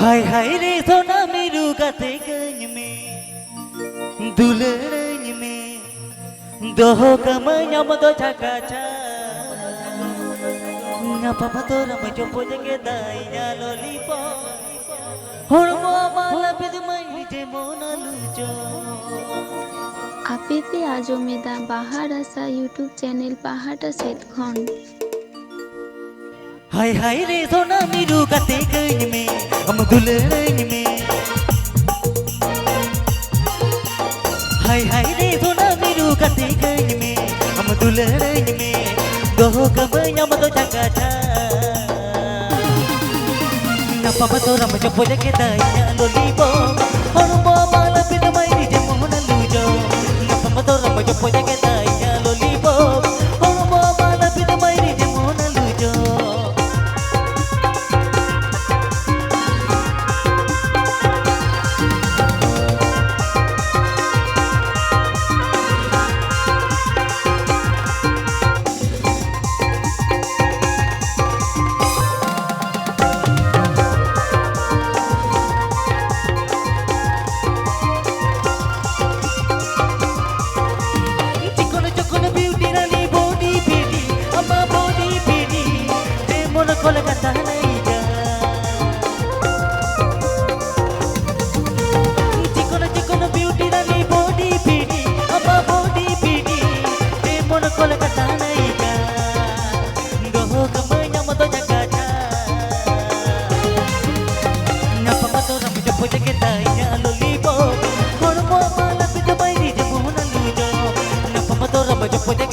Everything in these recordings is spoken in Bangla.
হাই হাই রে সোনা মেরু গাতে গঞ্জ মে দুলড়ঞ্জ মে। দহ কময়ম দো ঝাকা চা না পাপা তো রম জো পোজকে দাই যা ললিপ হড়ম মালা বিদ মাই যে মন লুচো আপেতে আজমেদা বাহার আসা ইউটিউব চ্যানেল পাহাটা সেতখন। हाय हाय रे सोना मीरू गते गई में हम दुलरन में हाय हाय रे सोना मीरू गते गई में हम दुलरन में दोहो गबन हम तो चंगा था ना पापा तो रम जो बोले के दाया लोलीपॉप और मामा लपिन मारी जे मोहन लूजो ना पापा तो रम जो बोले después de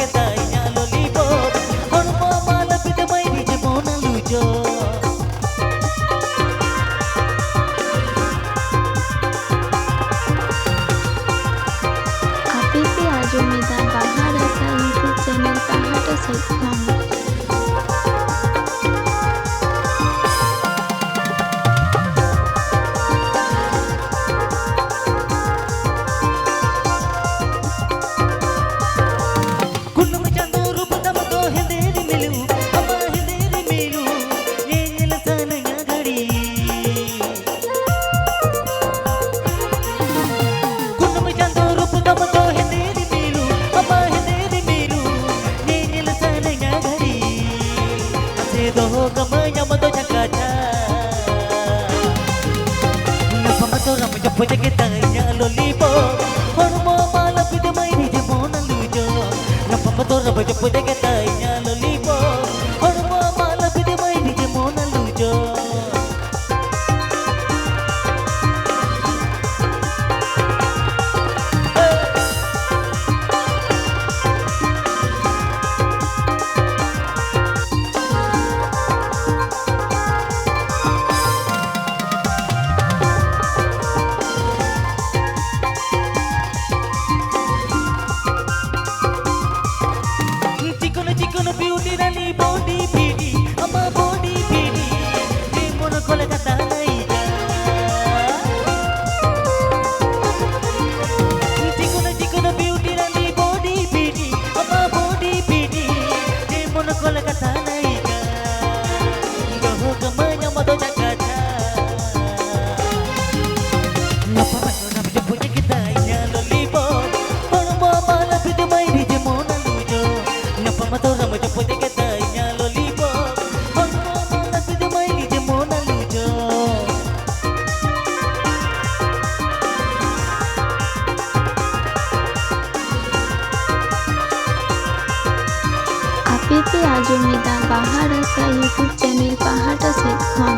భుజకి తయాలొలిప హనుమ మాల పిదమై నిజమోనలు జో నప్పమ తోర భుజ భుజకి తయ জমিদা বাহার আজকা ইউটিউব চ্যানেল পাহাটা সেট হন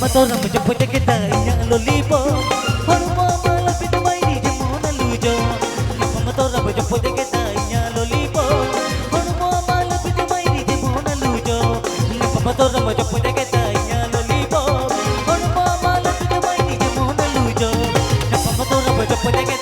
kamay mo to jakacha Napamatorang mo dyan pwede kita inyang lollipop Hormo malapit may di dyan mo nalujo Napamatorang mo dyan pwede kita inyang lollipop Hormo malapit may di dyan mo nalujo Napamatorang mo dyan pwede kita inyang lollipop Hormo malapit may di dyan mo nalujo Napamatorang mo dyan pwede kita inyang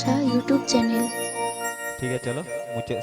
ভাষা ইউটিউব চ্যানেল। ঠিক আছে চলো মুছে